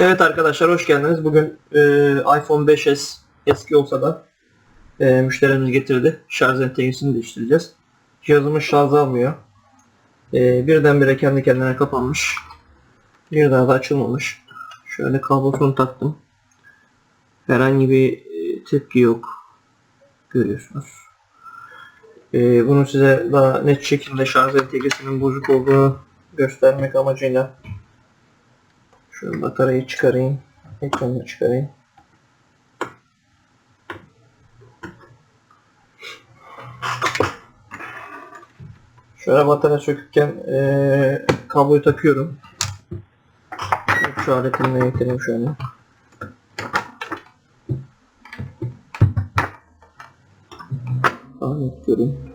Evet arkadaşlar hoş geldiniz. Bugün e, iPhone 5s eski olsa da e, müşterimiz getirdi. Şarj entegresini değiştireceğiz. Cihazımız şarj almıyor. E, birdenbire kendi kendine kapanmış. Bir daha da açılmamış. Şöyle kablosunu taktım. Herhangi bir e, tepki yok. Görüyorsunuz. E, bunu size daha net şekilde şarj entegresinin bozuk olduğunu göstermek amacıyla şu bataryayı çıkarayım. Ekranını çıkarayım. Şöyle batarya sökükken eee kabloyu takıyorum. Şu aletimi de getireyim şöyle. Alet göreyim.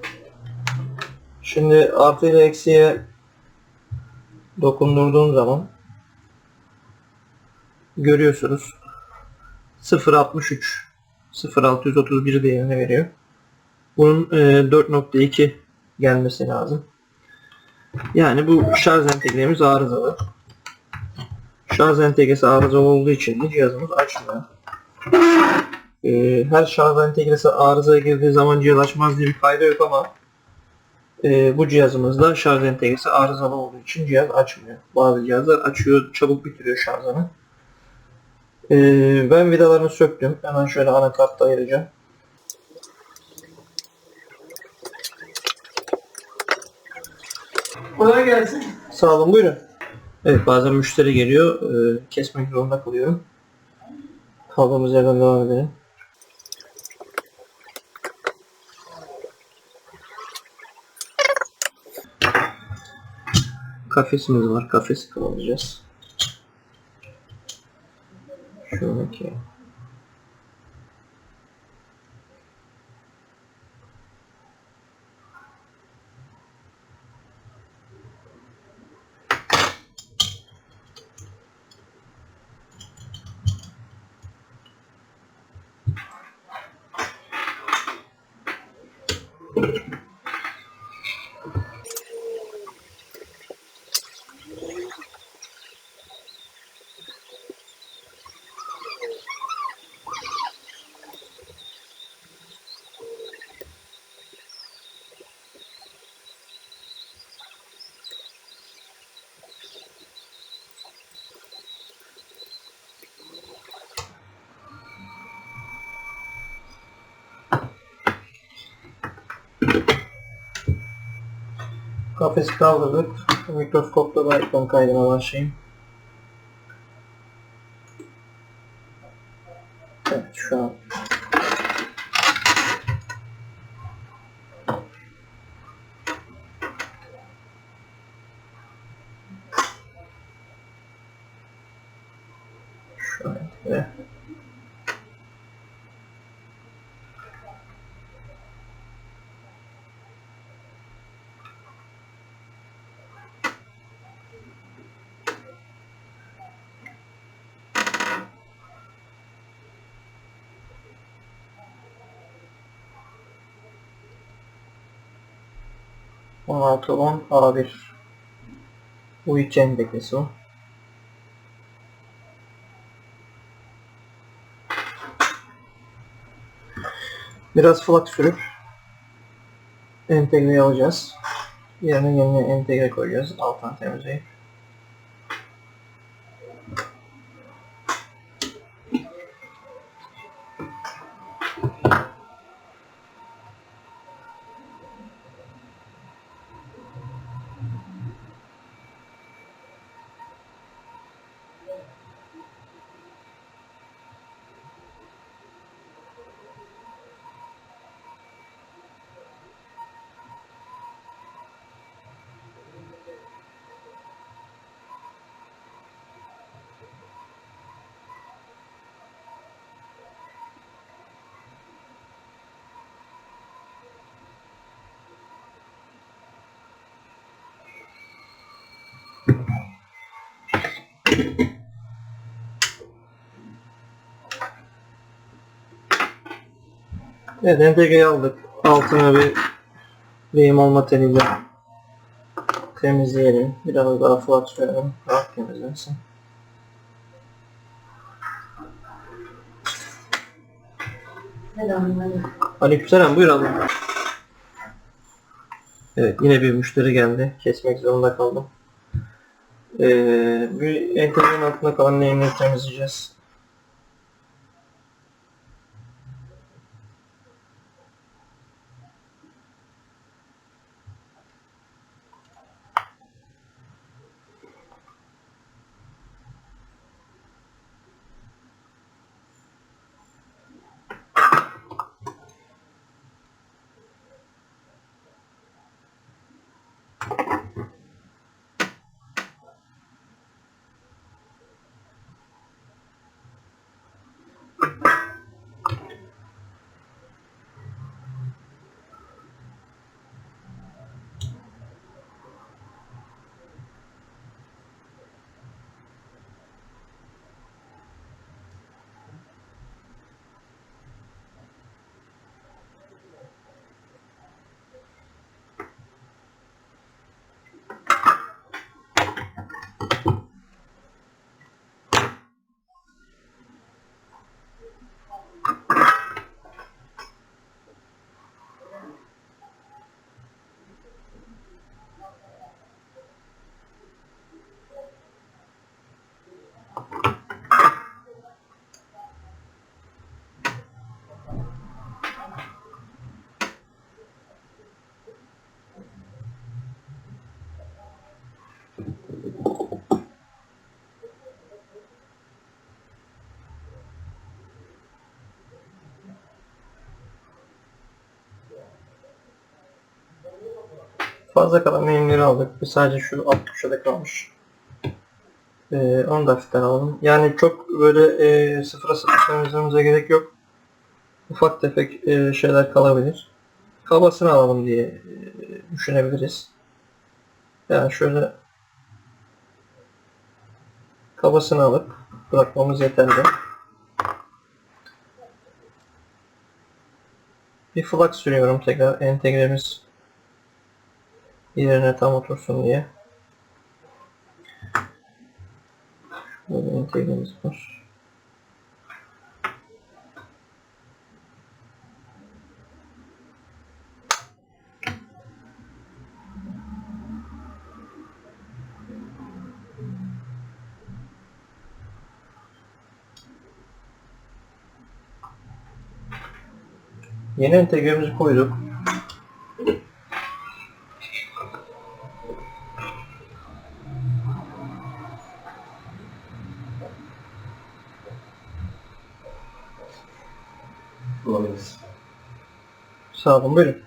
Şimdi artı ile eksiye dokundurduğum zaman görüyorsunuz 0.63 0.631 değerini veriyor. Bunun e, 4.2 gelmesi lazım. Yani bu şarj entegremiz arızalı. Şarj entegresi arızalı olduğu için de cihazımız açmıyor. E, her şarj entegresi arızaya girdiği zaman cihaz açmaz diye bir kayda yok ama e, bu cihazımızda şarj entegresi arızalı olduğu için cihaz açmıyor. Bazı cihazlar açıyor, çabuk bitiriyor şarjını. Ee, ben vidalarını söktüm. Hemen şöyle anakartta ayıracağım. Kolay gelsin. Sağ olun buyurun. Evet bazen müşteri geliyor. Ee, kesmek zorunda kalıyorum. Kaldığımız yerden devam edelim. Kafesimiz var. Kafesi kullanacağız. Şöyle ki. Kafesi kaldırdık. Mikroskopla da ekran kaydına başlayayım. Evet şu an Şöyle. 16 10 A1 Bu iç endeklesi o. Biraz flak sürüp entegreyi alacağız. Yerine yeni entegre koyacağız. Alttan temizleyip. Evet entegreyi aldık. Altını bir lehim olma teliyle temizleyelim. Biraz daha flat verelim. Rahat temizlensin. Aleykümselam buyur abla. Evet yine bir müşteri geldi. Kesmek zorunda kaldım. Ee, bir entegrenin altında kalan neyini temizleyeceğiz. Fazla kalan neyimleri aldık. Bir sadece şu alt köşede kalmış. Ee, onu da hafiften alalım. Yani çok böyle e, sıfıra sıfır gerek yok. Ufak tefek e, şeyler kalabilir. Kabasını alalım diye e, düşünebiliriz. Yani şöyle kabasını alıp bırakmamız yeterli. Bir flux sürüyorum tekrar entegremiz yerine tam otursun diye. Böyle entegremiz var. Yeni entegremizi koyduk. Sağ olun buyurun.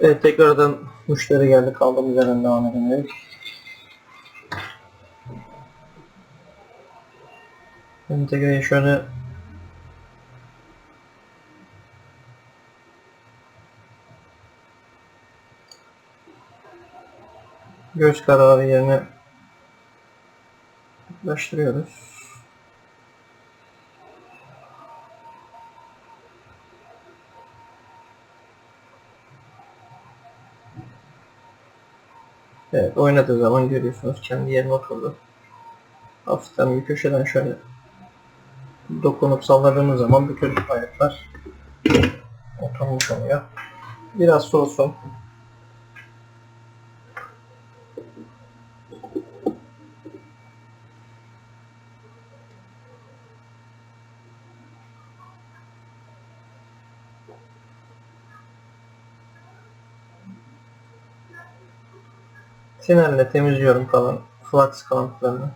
Evet tekrardan müşteri geldi kaldığımız yerden devam edelim. Entegreyi şöyle göz kararı yerine yaklaştırıyoruz. Evet oynadığı zaman görüyorsunuz kendi yerine oturdu. Hafiften bir köşeden şöyle dokunup salladığımız zaman bütün ayaklar oturmuş oluyor. Biraz soğusun. Sinerle temizliyorum kalan flux kalıntılarını.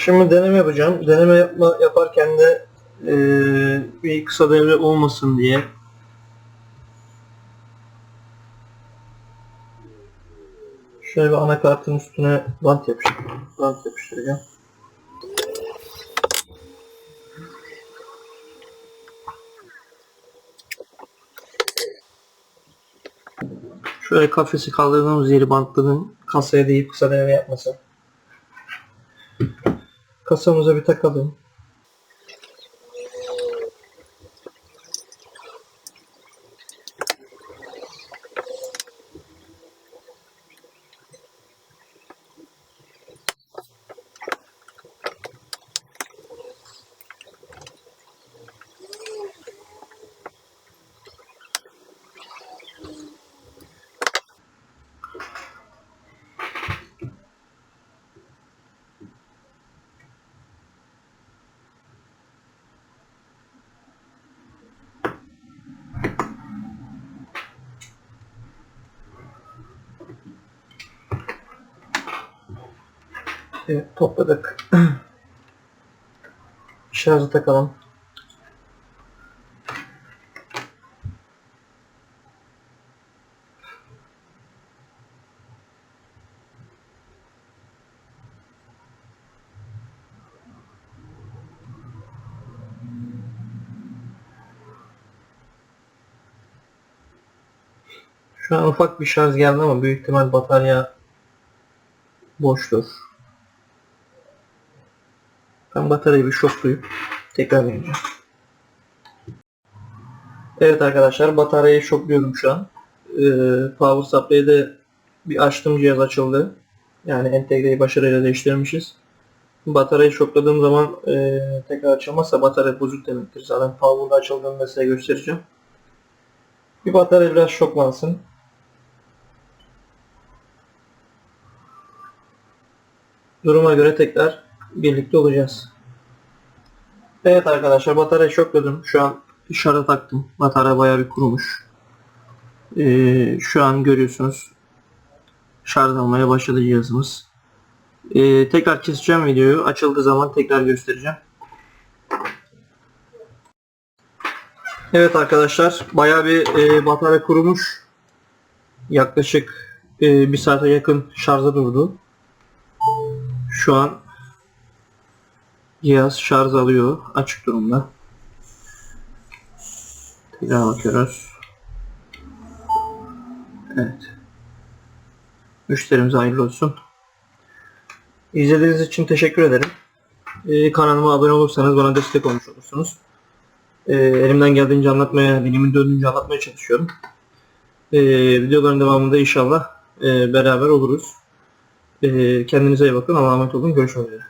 Şimdi deneme yapacağım. Deneme yapma, yaparken de eee, bir kısa devre olmasın diye şöyle bir anakartın üstüne bant yapıştırıyorum. bant yapıştıracağım. Şöyle kafesi kaldırdığımız yeri bantladım. Kasaya deyip kısa devre yapmasın. Kasamıza bir takalım. Evet topladık. Şarjı takalım. Şu an ufak bir şarj geldi ama büyük ihtimal batarya boştur. Ben bataryayı bir şoklayıp tekrar deneyeceğim. Evet arkadaşlar bataryayı şokluyorum şu an. Ee, Power Supply'de bir açtım cihaz açıldı. Yani entegreyi başarıyla değiştirmişiz. Bataryayı şokladığım zaman e, tekrar açılmazsa batarya bozuk demektir. Zaten Power'da açıldığında size göstereceğim. Bir batarya biraz şoklansın. Duruma göre tekrar birlikte olacağız. Evet arkadaşlar bataryayı şokladım. Şu an şarja taktım. Batarya bayağı bir kurumuş. Ee, şu an görüyorsunuz şarj almaya başladı cihazımız. Ee, tekrar keseceğim videoyu. Açıldığı zaman tekrar göstereceğim. Evet arkadaşlar bayağı bir e, batarya kurumuş. Yaklaşık e, bir saate yakın şarja durdu. Şu an cihaz şarj alıyor. Açık durumda. Tekrar bakıyoruz. Evet. Müşterimize hayırlı olsun. İzlediğiniz için teşekkür ederim. Ee, kanalıma abone olursanız bana destek olmuş olursunuz. Ee, elimden geldiğince anlatmaya, dilimin döndüğünce anlatmaya çalışıyorum. Ee, videoların devamında inşallah e, beraber oluruz. Ee, kendinize iyi bakın. Allah'a emanet olun. Görüşmek üzere.